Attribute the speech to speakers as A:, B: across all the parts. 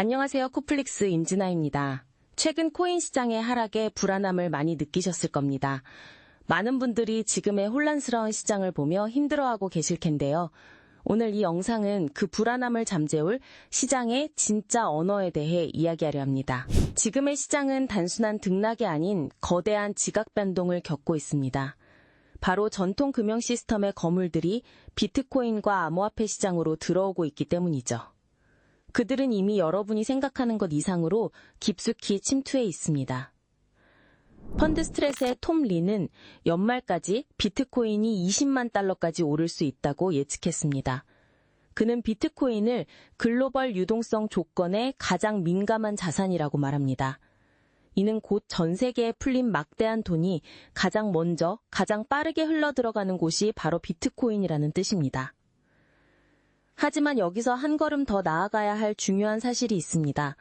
A: 안녕하세요. 코플릭스 임진아입니다. 최근 코인 시장의 하락에 불안함을 많이 느끼셨을 겁니다. 많은 분들이 지금의 혼란스러운 시장을 보며 힘들어하고 계실 텐데요. 오늘 이 영상은 그 불안함을 잠재울 시장의 진짜 언어에 대해 이야기하려 합니다. 지금의 시장은 단순한 등락이 아닌 거대한 지각 변동을 겪고 있습니다. 바로 전통 금융 시스템의 거물들이 비트코인과 암호화폐 시장으로 들어오고 있기 때문이죠. 그들은 이미 여러분이 생각하는 것 이상으로 깊숙이 침투해 있습니다. 펀드 스트레스의 톰 리는 연말까지 비트코인이 20만 달러까지 오를 수 있다고 예측했습니다. 그는 비트코인을 글로벌 유동성 조건에 가장 민감한 자산이라고 말합니다. 이는 곧 전 세계에 풀린 막대한 돈이 가장 먼저, 가장 빠르게 흘러 들어가는 곳이 바로 비트코인이라는 뜻입니다. 하지만 여기서 한 걸음 더 나아가야 할 중요한 사실이 있습니다.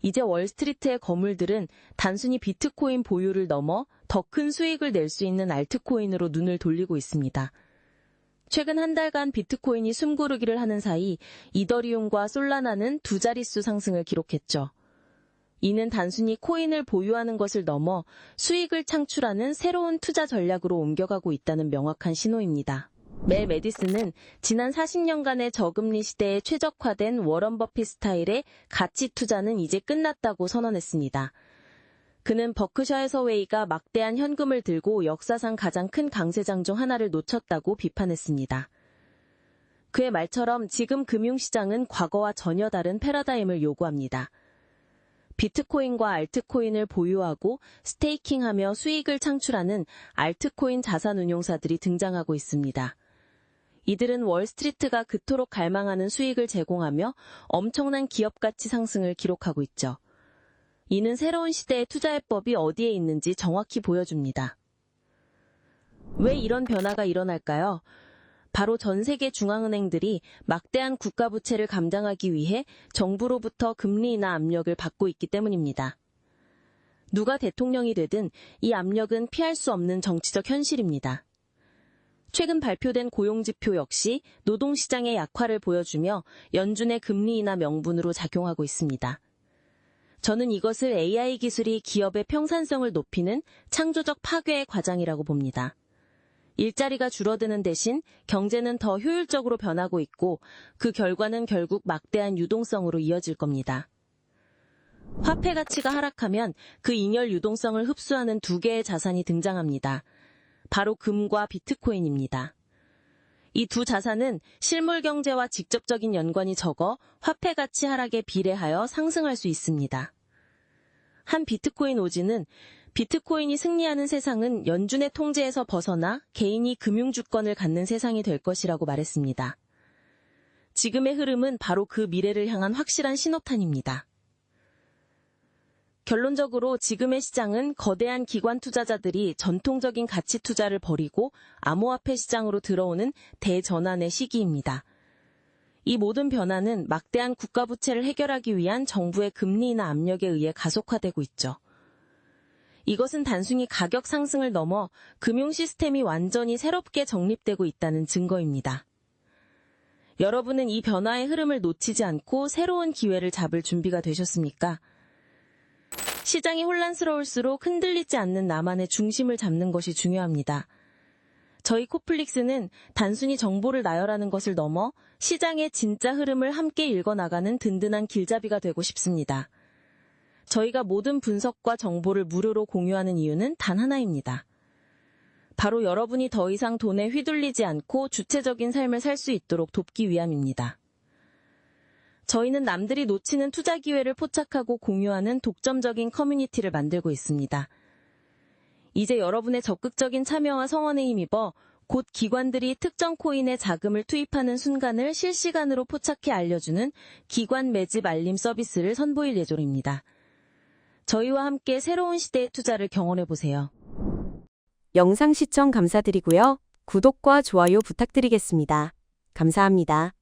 A: 이제 월스트리트의 거물들은 단순히 비트코인 보유를 넘어 더 큰 수익을 낼 수 있는 알트코인으로 눈을 돌리고 있습니다. 최근 한 달간 비트코인이 숨고르기를 하는 사이 이더리움과 솔라나는 두 자릿수 상승을 기록했죠. 이는 단순히 코인을 보유하는 것을 넘어 수익을 창출하는 새로운 투자 전략으로 옮겨가고 있다는 명확한 신호입니다. 멜 메디슨은 지난 40년간의 저금리 시대에 최적화된 워런 버핏 스타일의 가치 투자는 이제 끝났다고 선언했습니다. 그는 버크셔 해서웨이가 막대한 현금을 들고 역사상 가장 큰 강세장 중 하나를 놓쳤다고 비판했습니다. 그의 말처럼 지금 금융시장은 과거와 전혀 다른 패러다임을 요구합니다. 비트코인과 알트코인을 보유하고 스테이킹하며 수익을 창출하는 알트코인 자산운용사들이 등장하고 있습니다. 이들은 월스트리트가 그토록 갈망하는 수익을 제공하며 엄청난 기업 가치 상승을 기록하고 있죠. 이는 새로운 시대의 투자 해법이 어디에 있는지 정확히 보여줍니다. 왜 이런 변화가 일어날까요? 바로 전 세계 중앙은행들이 막대한 국가 부채를 감당하기 위해 정부로부터 금리나 압력을 받고 있기 때문입니다. 누가 대통령이 되든 이 압력은 피할 수 없는 정치적 현실입니다. 최근 발표된 고용지표 역시 노동시장의 약화를 보여주며 연준의 금리 인하 명분으로 작용하고 있습니다. 저는 이것을 AI 기술이 기업의 평산성을 높이는 창조적 파괴의 과정이라고 봅니다. 일자리가 줄어드는 대신 경제는 더 효율적으로 변하고 있고 그 결과는 결국 막대한 유동성으로 이어질 겁니다. 화폐 가치가 하락하면 그 잉여 유동성을 흡수하는 두 개의 자산이 등장합니다. 바로 금과 비트코인입니다. 이 두 자산은 실물 경제와 직접적인 연관이 적어 화폐 가치 하락에 비례하여 상승할 수 있습니다. 한 비트코인 오지는 비트코인이 승리하는 세상은 연준의 통제에서 벗어나 개인이 금융주권을 갖는 세상이 될 것이라고 말했습니다. 지금의 흐름은 바로 그 미래를 향한 확실한 신호탄입니다. 결론적으로 지금의 시장은 거대한 기관 투자자들이 전통적인 가치 투자를 버리고 암호화폐 시장으로 들어오는 대전환의 시기입니다. 이 모든 변화는 막대한 국가 부채를 해결하기 위한 정부의 금리 인하 압력에 의해 가속화되고 있죠. 이것은 단순히 가격 상승을 넘어 금융 시스템이 완전히 새롭게 정립되고 있다는 증거입니다. 여러분은 이 변화의 흐름을 놓치지 않고 새로운 기회를 잡을 준비가 되셨습니까? 시장이 혼란스러울수록 흔들리지 않는 나만의 중심을 잡는 것이 중요합니다. 저희 코플릭스는 단순히 정보를 나열하는 것을 넘어 시장의 진짜 흐름을 함께 읽어나가는 든든한 길잡이가 되고 싶습니다. 저희가 모든 분석과 정보를 무료로 공유하는 이유는 단 하나입니다. 바로 여러분이 더 이상 돈에 휘둘리지 않고 주체적인 삶을 살 수 있도록 돕기 위함입니다. 저희는 남들이 놓치는 투자 기회를 포착하고 공유하는 독점적인 커뮤니티를 만들고 있습니다. 이제 여러분의 적극적인 참여와 성원에 힘입어 곧 기관들이 특정 코인에 자금을 투입하는 순간을 실시간으로 포착해 알려주는 기관 매집 알림 서비스를 선보일 예정입니다. 저희와 함께 새로운 시대의 투자를 경험해 보세요.
B: 영상 시청 감사드리고요. 구독과 좋아요 부탁드리겠습니다. 감사합니다.